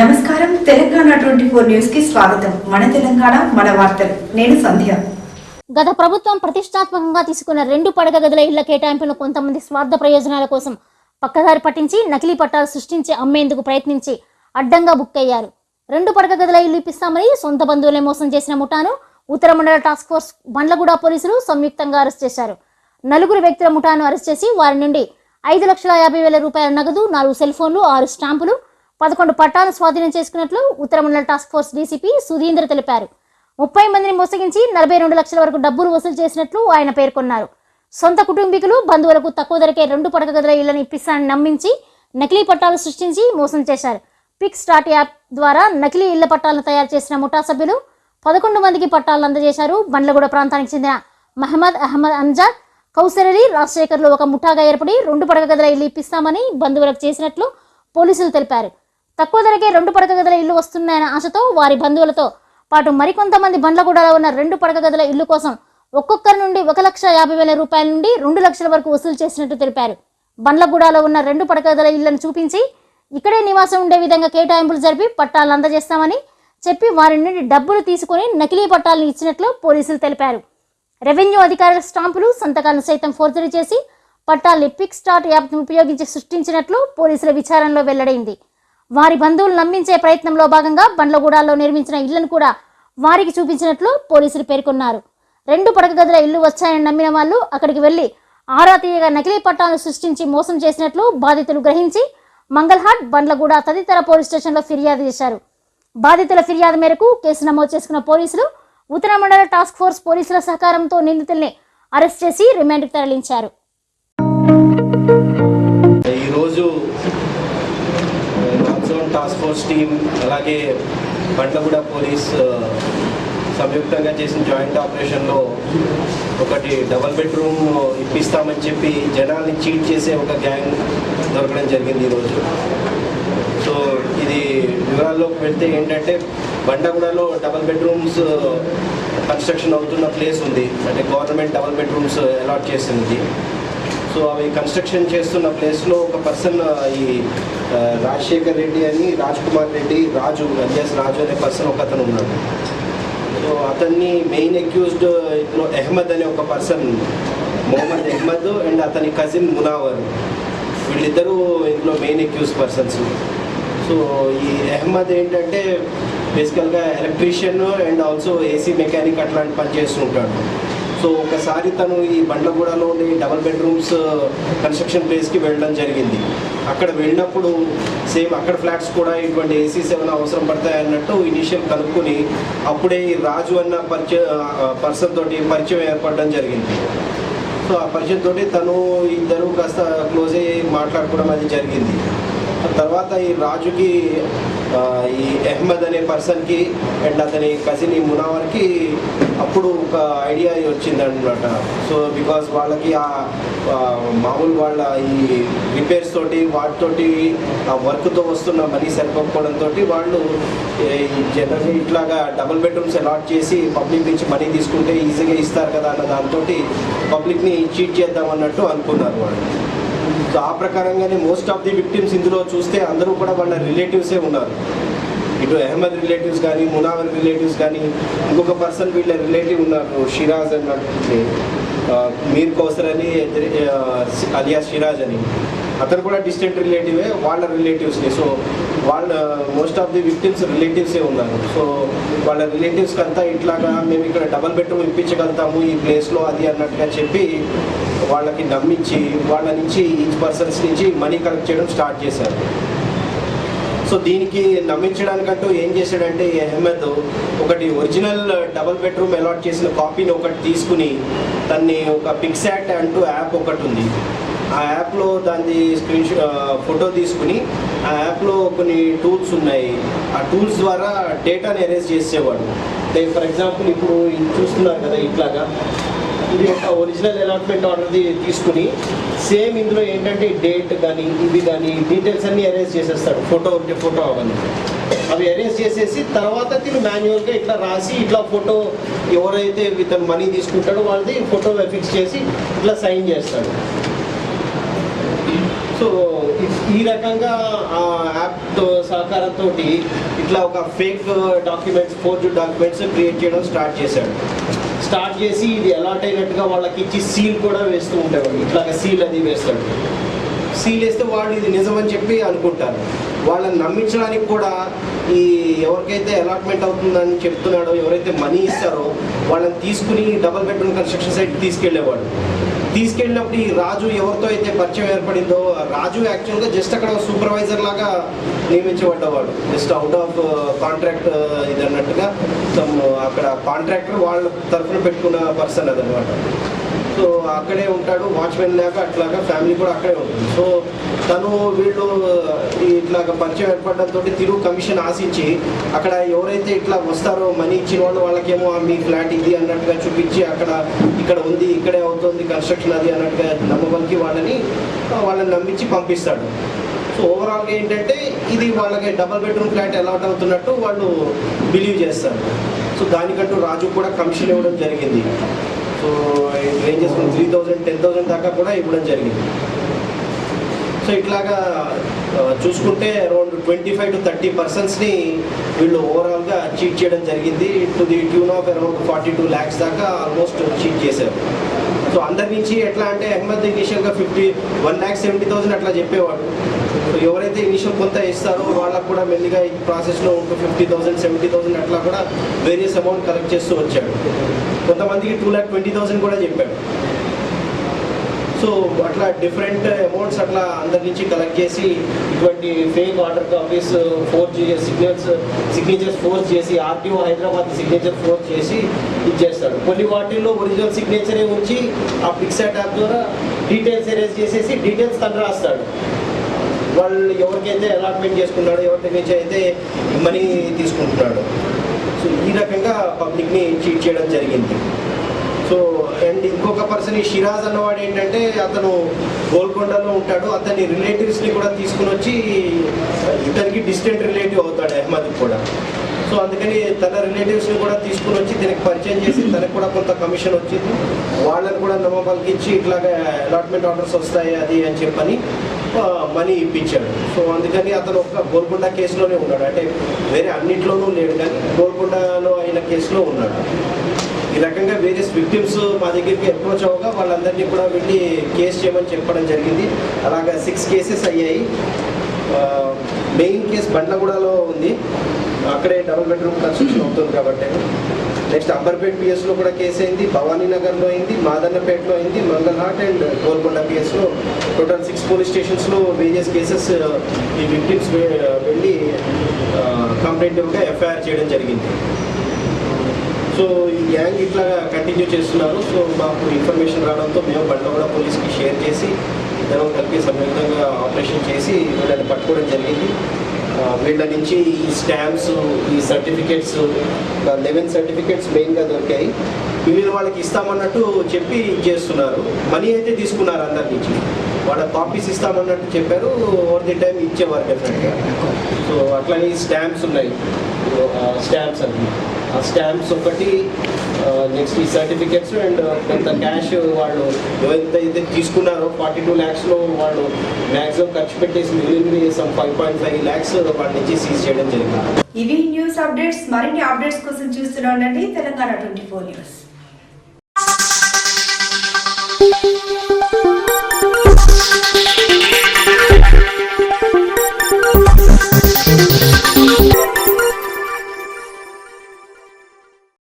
నమస్కారం. Telangana twenty four న్యూస్కి స్వాగతం. మన తెలంగాణ మన వార్తలు. నేను సంధ్య. గత ప్రభుత్వం ప్రతిష్టాత్మకంగా తీసుకున్న రెండు పడక గదుల ఇళ్ళ కేటాయింపును కొంతమంది స్వార్థ ప్రయోజనాల కోసం పక్కదారి పట్టించి నకిలీ పట్టాలు సృష్టించి అమ్మేందుకు ప్రయత్నించి అడ్డంగా బుక్ అయ్యారు. రెండు పడక గదుల ఇల్లు ఇప్పిస్తామని సొంత బంధువులే మోసం చేసిన ముఠాను ఉత్తర మండల టాస్క్ ఫోర్స్ బండ్లగూడ పోలీసులు సంయుక్తంగా అరెస్ట్ చేశారు. నలుగురు వ్యక్తుల ముఠాను అరెస్ట్ చేసి వారి నుండి ఐదు లక్షల యాభై వేల రూపాయల నగదు నాలుగు సెల్ ఫోన్లు ఆరు స్టాంపులు పదకొండు పట్టాలు స్వాధీనం చేసుకున్నట్లు ఉత్తర మండల టాస్క్ ఫోర్స్ డీసీపీ సుధీంద్ర తెలిపారు. ముప్పై మందిని మోసగించి నలభై రెండు లక్షల వరకు డబ్బులు వసూలు చేసినట్లు ఆయన పేర్కొన్నారు. సొంత కుటుంబీకులు బంధువులకు తక్కువ ధరకే రెండు పడక గదుల ఇళ్ళను ఇప్పిస్తానని నమ్మించి నకిలీ పట్టాలు సృష్టించి మోసం చేశారు. పిక్ స్టార్ట్ యాప్ ద్వారా నకిలీ ఇళ్ళ పట్టాలను తయారు చేసిన ముఠా సభ్యులు పదకొండు మందికి పట్టాలను అందజేశారు. బండ్లగూడ ప్రాంతానికి చెందిన మహమ్మద్ అహ్మద్ అంజాద్ కౌసరలి రాజశేఖర్లు ఒక ముఠాగా ఏర్పడి రెండు పడక గదుల ఇల్లు ఇప్పిస్తామని బంధువులకు చేసినట్లు పోలీసులు తెలిపారు. తక్కువ ధరకే రెండు పడక గదుల ఇల్లు వస్తున్నాయన్న ఆశతో వారి బంధువులతో పాటు మరికొంతమంది బండ్లగూడలో ఉన్న రెండు పడక గదుల ఇల్లు కోసం ఒక్కొక్కరి నుండి ఒక లక్ష యాభై వేల రూపాయల నుండి రెండు లక్షల వరకు వసూలు చేసినట్టు తెలిపారు. బండ్లగూడలో ఉన్న రెండు పడక గదుల ఇళ్ళను చూపించి ఇక్కడే నివాసం ఉండే విధంగా కేటాయింపులు జరిపి పట్టాలను అందజేస్తామని చెప్పి వారి నుండి డబ్బులు తీసుకుని నకిలీ పట్టాలను ఇచ్చినట్లు పోలీసులు తెలిపారు. రెవెన్యూ అధికారుల స్టాంపులు సంతకాలను సైతం ఫోర్జరీ చేసి పట్టాల్ని పిక్ స్టార్ట్ యాప్ను ఉపయోగించి సృష్టించినట్లు పోలీసుల విచారణలో వెల్లడైంది. వారి బంధువులు నమ్మించే ప్రయత్నంలో భాగంగా బండ్లగూడలో నిర్మించిన ఇళ్ళను కూడా వారికి చూపించినట్లు పోలీసులు పేర్కొన్నారు. రెండు పడక గదుల ఇల్లు వచ్చాయని నమ్మిన వాళ్ళు అక్కడికి వెళ్ళి ఆరా తీయగా నకిలీ పట్టాలను సృష్టించి మోసం చేసినట్లు బాధితులు గ్రహించి మంగళహాట్ బండ్లగూడ తదితర పోలీస్ స్టేషన్లో ఫిర్యాదు చేశారు. బాధితుల ఫిర్యాదు మేరకు కేసు నమోదు చేసుకున్న పోలీసులు ఉత్తర మండల టాస్క్ ఫోర్స్ పోలీసుల సహకారంతో నిందితుల్ని అరెస్ట్ చేసి రిమాండ్కు తరలించారు. ఈరోజు టాస్క్ ఫోర్స్ టీం అలాగే బండ్లగూడ పోలీస్ uh, సంయుక్తంగా చేసిన జాయింట్ ఆపరేషన్లో ఒకటి డబల్ బెడ్రూమ్ ఇప్పిస్తామని చెప్పి జనాల్ని చీట్ చేసే ఒక గ్యాంగ్ దొరకడం జరిగింది ఈరోజు. సో ఇది వివరాల్లోకి వెళ్తే ఏంటంటే బండగూడలో డబల్ బెడ్రూమ్స్ కన్స్ట్రక్షన్ అవుతున్న ప్లేస్ ఉంది. అంటే గవర్నమెంట్ డబల్ బెడ్రూమ్స్ అలాట్ చేసింది. సో అవి కన్స్ట్రక్షన్ చేస్తున్న ప్లేస్లో ఒక పర్సన్ ఈ రాజశేఖర్ రెడ్డి అని రాజ్ కుమార్ రెడ్డి రాజు ఎన్ఎస్ రాజు అనే పర్సన్ ఒక అతను ఉన్నాడు. సో అతన్ని మెయిన్ అక్యూజ్డ్ ఇందులో అహ్మద్ అనే ఒక పర్సన్ మొహమ్మద్ అహ్మద్ అండ్ అతని కజిన్ మునావర్. వీళ్ళిద్దరూ ఇందులో మెయిన్ అక్యూజ్ పర్సన్స్ సో ఈ అహ్మద్ ఏంటంటే బేసికల్గా electrician and also AC mechanic అట్లాంటి పని చేస్తుంటాడు సో ఒకసారి తను ఈ బండ్లగూడలోని డబల్ బెడ్రూమ్స్ కన్స్ట్రక్షన్ ప్లేస్కి వెళ్ళడం జరిగింది. అక్కడ వెళ్ళినప్పుడు సేమ్ అక్కడ ఫ్లాట్స్ కూడా ఇటువంటి ఏసీస్ ఏమైనా అవసరం పడతాయి అన్నట్టు ఇనిషియల్ కనుక్కొని అప్పుడే ఈ రాజు అన్న పరిచయ పర్సన్ తోటి పరిచయం ఏర్పడడం జరిగింది. సో ఆ పరిచయం తోటి తను ఇద్దరు కాస్త క్లోజ్ అయ్యి మాట్లాడుకోవడం అది జరిగింది. తర్వాత ఈ రాజుకి ఈ అహ్మద్ అనే పర్సన్కి అండ్ అతని కజిన్ ఈ మునావర్కి అప్పుడు ఒక ఐడియా వచ్చింది అనమాట సో బికాస్ వాళ్ళకి ఆ మామూలు వాళ్ళ ఈ రిపేర్స్ తోటి వాటితోటి ఆ వర్క్తో వస్తున్న మనీ సరిపోకపోవడంతో వాళ్ళు జనరల్ ఇట్లాగా డబుల్ బెడ్రూమ్స్ అలాట్ చేసి పబ్లిక్ నుంచి మనీ తీసుకుంటే ఈజీగా ఇస్తారు కదా అన్న దాంతో పబ్లిక్ని చీట్ చేద్దాం అన్నట్టు అనుకున్నారు వాళ్ళు. ఆ ప్రకారంగానే మోస్ట్ ఆఫ్ ది విక్టిమ్స్ ఇందులో చూస్తే అందరూ కూడా వాళ్ళ రిలేటివ్సే ఉన్నారు. ఇటు అహ్మద్ రిలేటివ్స్ కానీ మునావర్ రిలేటివ్స్ కానీ ఇంకొక పర్సన్ వీళ్ళ రిలేటివ్ ఉన్నారు షిరాజ్ అన్నట్టు మీర్ కౌసర్ అని ఆ, అలియా షిరాజ్ అని. అతను కూడా డిస్టెంట్ రిలేటివే వాళ్ళ రిలేటివ్స్ని. సో వాళ్ళ మోస్ట్ ఆఫ్ ది విక్టిమ్స్ రిలేటివ్సే ఉన్నారు. సో వాళ్ళ రిలేటివ్స్కి అంతా ఇట్లాగా మేము ఇక్కడ డబల్ బెడ్రూమ్ ఇప్పించగలుగుతాము ఈ ప్లేస్లో అది అన్నట్టుగా చెప్పి వాళ్ళకి నమ్మించి వాళ్ళ నుంచి ఈచ్ పర్సన్స్ నుంచి మనీ కలెక్ట్ చేయడం స్టార్ట్ చేశారు. సో దీనికి నమ్మించడానికంటూ ఏం చేశాడంటే అహ్మద్ ఒకటి ఒరిజినల్ డబుల్ బెడ్రూమ్ అలాట్ చేసిన కాపీని ఒకటి తీసుకుని దాన్ని ఒక పిక్సాట్ అంటూ యాప్ ఒకటి ఉంది. ఆ యాప్లో దాన్ని స్క్రీన్ ఫోటో తీసుకుని ఆ యాప్లో కొన్ని టూల్స్ ఉన్నాయి. ఆ టూల్స్ ద్వారా డేటాని అరేంజ్ చేసేవాడు. ఫర్ ఎగ్జాంపుల్ ఇప్పుడు చూస్తున్నారు కదా ఇట్లాగా. ఇది ఒక ఒరిజినల్ అలాట్మెంట్ ఆర్డర్ది తీసుకుని సేమ్ ఇందులో ఏంటంటే డేట్ కానీ ఇవి కానీ డీటెయిల్స్ అన్ని అరేంజ్ చేసేస్తాడు. ఫోటో ఉంటే ఫోటో అవన్నీ అవి అరేంజ్ చేసేసి తర్వాత తిను మాన్యువల్గా ఇట్లా రాసి ఇట్లా ఫోటో ఎవరైతే ఇతను మనీ తీసుకుంటాడో వాళ్ళది ఫోటో ఫిక్స్ చేసి ఇట్లా సైన్ చేస్తాడు. సో ఈ రకంగా ఆ యాప్ సహకారంతో ఇట్లా ఒక fake documents forge documents create చేయడం స్టార్ట్ చేశాడు. స్టార్ట్ చేసి ఇది అలాట్ అయినట్టుగా వాళ్ళకి ఇచ్చి సీల్ కూడా వేస్తూ ఉండేవాడు. ఇట్లాగా సీల్ అది వేస్తాడు. సీల్ వేస్తే వాళ్ళు ఇది నిజమని చెప్పి అనుకుంటారు. వాళ్ళని నమ్మించడానికి కూడా ఈ ఎవరికైతే అలాట్మెంట్ అవుతుందని చెప్తున్నాడో ఎవరైతే మనీ ఇస్తారో వాళ్ళని తీసుకుని డబుల్ బెడ్రూమ్ కన్స్ట్రక్షన్ సైట్ తీసుకెళ్ళేవాడు తీసుకెళ్ళినప్పుడు ఈ రాజు ఎవరితో అయితే పరిచయం ఏర్పడిందో రాజు యాక్చువల్గా జస్ట్ అక్కడ సూపర్వైజర్ లాగా నియమించబడ్డవాడు. జస్ట్ అవుట్ ఆఫ్ కాంట్రాక్ట్ ఇది అన్నట్టుగా uh, అక్కడ కాంట్రాక్టర్ వాళ్ళ తరఫున పెట్టుకున్న పర్సన్ అదనమాట. సో అక్కడే ఉంటాడు వాచ్మెన్ లేక అట్లాగా ఫ్యామిలీ కూడా అక్కడే ఉంటుంది. సో తను వీళ్ళు ఇట్లాగ ఇట్లాగా పరిచయం ఏర్పడడంతో తిరుగు కమిషన్ ఆశించి అక్కడ ఎవరైతే ఇట్లా వస్తారో మనీ ఇచ్చిన వాళ్ళు వాళ్ళకేమో మీ ఫ్లాట్ ఇది అన్నట్టుగా చూపించి అక్కడ ఇక్కడ ఉంది ఇక్కడే అవుతుంది కన్స్ట్రక్షన్ అది అన్నట్టుగా నమ్మబలికి వాళ్ళని వాళ్ళని నమ్మించి పంపిస్తాడు. సో ఓవరాల్గా ఏంటంటే ఇది వాళ్ళకి డబల్ బెడ్రూమ్ ఫ్లాట్ అలాట్ అవుతున్నట్టు వాళ్ళు బిలీవ్ చేస్తారు. సో దానికంటూ రాజు కూడా కమిషన్ ఇవ్వడం జరిగింది. So ranges three thousand ten thousand దాకా కూడా ఇవ్వడం జరిగింది. సో ఇట్లాగా చూసుకుంటే around twenty five to thirty పర్సన్స్ని వీళ్ళు ఓవరాల్గా చీట్ చేయడం జరిగింది. To the tune of around forty two lakhs దాకా ఆల్మోస్ట్ చీట్ చేశారు. సో అందరి నుంచి ఎట్లా అంటే అహ్మద్ ఇనిషియల్గా fifty one lakh seventy thousand అట్లా చెప్పేవాడు. సో ఎవరైతే ఇనిషియల్ కొంత ఇస్తారో వాళ్ళకు కూడా మెల్లిగా ఈ ప్రాసెస్లో ఉంటూ ఫిఫ్టీ థౌసండ్ సెవెంటీ థౌసండ్ అట్లా కూడా వేరియస్ అమౌంట్ కలెక్ట్ చేస్తూ వచ్చాడు. కొంతమందికి టూ ల్యాక్ ట్వంటీ థౌసండ్ కూడా చెప్పాడు. సో అట్లా డిఫరెంట్ అమౌంట్స్ అట్లా అందరి నుంచి కలెక్ట్ చేసి ఇటువంటి fake water copies forge signals signatures forge చేసి ఆర్టీఓ హైదరాబాద్ సిగ్నేచర్ ఫోర్స్ చేసి ఇచ్చేస్తాడు కొన్ని వాటిల్లో ఒరిజినల్ సిగ్నేచరే ఉంచి ఆ పిక్సాట్ యాప్ ద్వారా డీటెయిల్స్ ఎరేజ్ చేసేసి డీటెయిల్స్ తను రాస్తాడు. వాళ్ళు ఎవరికైతే అలాట్మెంట్ చేసుకున్నాడో ఎవరి నుంచి అయితే మనీ తీసుకుంటున్నాడు. సో ఈ రకంగా పబ్లిక్ని చీట్ చేయడం జరిగింది. అండ్ ఇంకొక పర్సన్ ఈ షిరాజ్ అన్నవాడు ఏంటంటే అతను గోల్కొండలో ఉంటాడు. అతని రిలేటివ్స్ని కూడా తీసుకుని వచ్చి ఇతనికి డిస్టెంట్ రిలేటివ్ అవుతాడు అహ్మద్ కూడా. సో అందుకని తన రిలేటివ్స్ని కూడా తీసుకుని వచ్చి దీనికి పరిచయం చేసి తనకు కూడా కొంత కమిషన్ వచ్చింది. వాళ్ళని కూడా నమ్మకాలకి ఇట్లాగా అలాట్మెంట్ ఆర్డర్స్ వస్తాయి అది అని చెప్పని మనీ ఇప్పించాడు. సో అందుకని అతను ఒక గోల్కొండ కేసులోనే ఉన్నాడు. అంటే వేరే అన్నిట్లోనూ లేడు కానీ గోల్కొండలో అయిన కేసులో ఉన్నాడు. ఈ రకంగా వేరియస్ విక్టిమ్స్ మా దగ్గరికి అప్రోచ్ అవ్వగా వాళ్ళందరినీ కూడా వెళ్ళి కేసు చేయమని చెప్పడం జరిగింది. అలాగా సిక్స్ కేసెస్ అయ్యాయి. మెయిన్ కేసు బండ్లగూడలో ఉంది. అక్కడే డబుల్ బెడ్రూమ్ కన్స్ట్రక్షన్ అవుతుంది కాబట్టి. నెక్స్ట్ అంబర్పేట్ పిఎస్లో కూడా కేసు అయింది. భవానీ నగర్లో అయింది. మాదన్నపేటలో అయింది. మంగళహాట్ అండ్ గోల్కొండ పిఎస్లో టోటల్ సిక్స్ పోలీస్ స్టేషన్స్లో వేరియస్ కేసెస్ ఈ విక్టిమ్స్ వెళ్ళి కంప్లైంట్ ఇవ్వగా ఎఫ్ఐఆర్ చేయడం జరిగింది. సో ఈ గ్యాంగ్ ఇట్లా కంటిన్యూ చేస్తున్నారు. సో మాకు ఇన్ఫర్మేషన్ రావడంతో మేము కూడా పోలీస్కి షేర్ చేసి ఇద్దరం కలిపి సంయుక్తంగా ఆపరేషన్ చేసి వీళ్ళని పట్టుకోవడం జరిగింది. వీళ్ళ నుంచి ఈ స్టాంప్స్ ఈ సర్టిఫికేట్స్ లెవెన్ సర్టిఫికేట్స్ మెయిన్గా దొరికాయి. వీళ్ళు వాళ్ళకి ఇస్తామన్నట్టు చెప్పి చేస్తున్నారు. మనీ అయితే తీసుకున్నారు అందరి నుంచి. వాళ్ళ కాపీస్ ఇస్తామన్నట్టు చెప్పారు. ఓవర్ ది టైం ఇచ్చేవారు డెఫినెట్గా సో అట్లానే స్టాంప్స్ ఉన్నాయి. స్టాంప్స్ అన్నీ. స్టాంప్స్ ఒకటి నెక్స్ట్ ఈ సర్టిఫికెట్స్ అండ్ కొంత క్యాష్ వాళ్ళు ఎవరైతే అయితే తీసుకున్నారో ఫార్టీ టూ ల్యాక్స్లో వాళ్ళు మ్యాక్సిమం ఖర్చు పెట్టేసి మిగిలింది some five point five lakhs వాళ్ళ నుంచి సీజ్ చేయడం జరిగింది. ఇవి న్యూస్ అప్డేట్స్ మరిన్ని అప్డేట్స్ కోసం చూస్తూనే ఉండండి. Telangana twenty four news